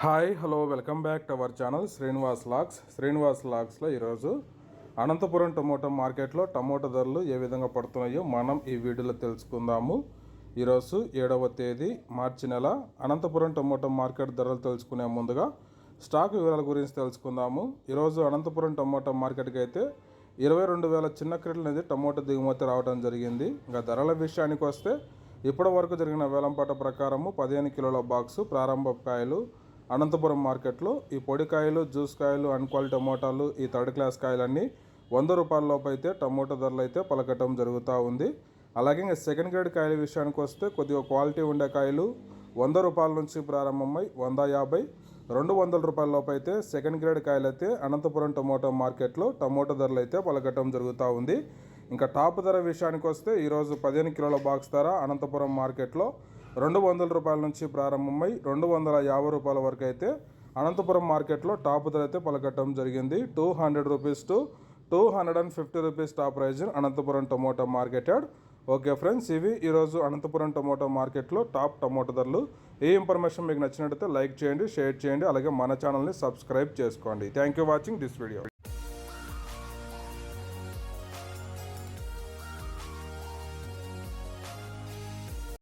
Hi hello welcome back to our channel Srinivas lakhs. Srinivas లాక్స్లో ఈరోజు Anantapuram tomato మార్కెట్లో టమోటా ధరలు ఏ విధంగా పడుతున్నాయో మనం ఈ వీడియోలో తెలుసుకుందాము. ఈరోజు ఏడవ తేదీ మార్చి నెల. అనంతపురం టమోటా మార్కెట్ ధరలు తెలుసుకునే ముందుగా స్టాక్ వివరాల గురించి తెలుసుకుందాము. ఈరోజు అనంతపురం టమోటా మార్కెట్కి అయితే ఇరవై రెండు వేల చిన్న క్రెట్లు అనేది టమోటా దిగుమతి రావడం జరిగింది. ఇంకా ధరల విషయానికి వస్తే ఇప్పటి వరకు జరిగిన వేలంపాట ప్రకారము పదిహేను కిలోల బాక్సు ప్రారంభ కాయలు అనంతపురం మార్కెట్లో ఈ పొడికాయలు జ్యూస్ కాయలు అన్క్వాలిటీ టమోటాలు ఈ థర్డ్ క్లాస్ కాయలన్నీ వంద రూపాయలలోపు అయితే టమోటా ధరలు అయితే పలకటం జరుగుతూ ఉంది. అలాగే ఇంకా సెకండ్ గ్రేడ్ కాయల విషయానికి వస్తే కొద్దిగా క్వాలిటీ ఉండే కాయలు వంద రూపాయల నుంచి ప్రారంభమై వంద యాభై రెండు వందల రూపాయల లోపు అయితే సెకండ్ గ్రేడ్ కాయలు అయితే అనంతపురం టమోటా మార్కెట్లో టమోటా ధరలు అయితే పలకటం జరుగుతూ ఉంది. ఇంకా టాప్ ధర విషయానికి వస్తే ఈరోజు పదిహేను కిలోల బాక్స్ ధర అనంతపురం మార్కెట్లో రెండు వందల రూపాయల నుంచి ప్రారంభమై రెండు వందల యాభై రూపాయల వరకు అయితే అనంతపురం మార్కెట్లో టాప్ ధర అయితే పలకట్టడం జరిగింది. Two hundred rupees to two hundred and fifty rupees top price Anantapuram tomato marketed okay friends ఇవి ఈరోజు అనంతపురం టమోటా మార్కెట్లో టాప్ టమోటా ధరలు. ఈ ఇన్ఫర్మేషన్ మీకు నచ్చినట్టయితే లైక్ చేయండి షేర్ చేయండి అలాగే మన ఛానల్ని సబ్స్క్రైబ్ చేసుకోండి. Thank you watching this video.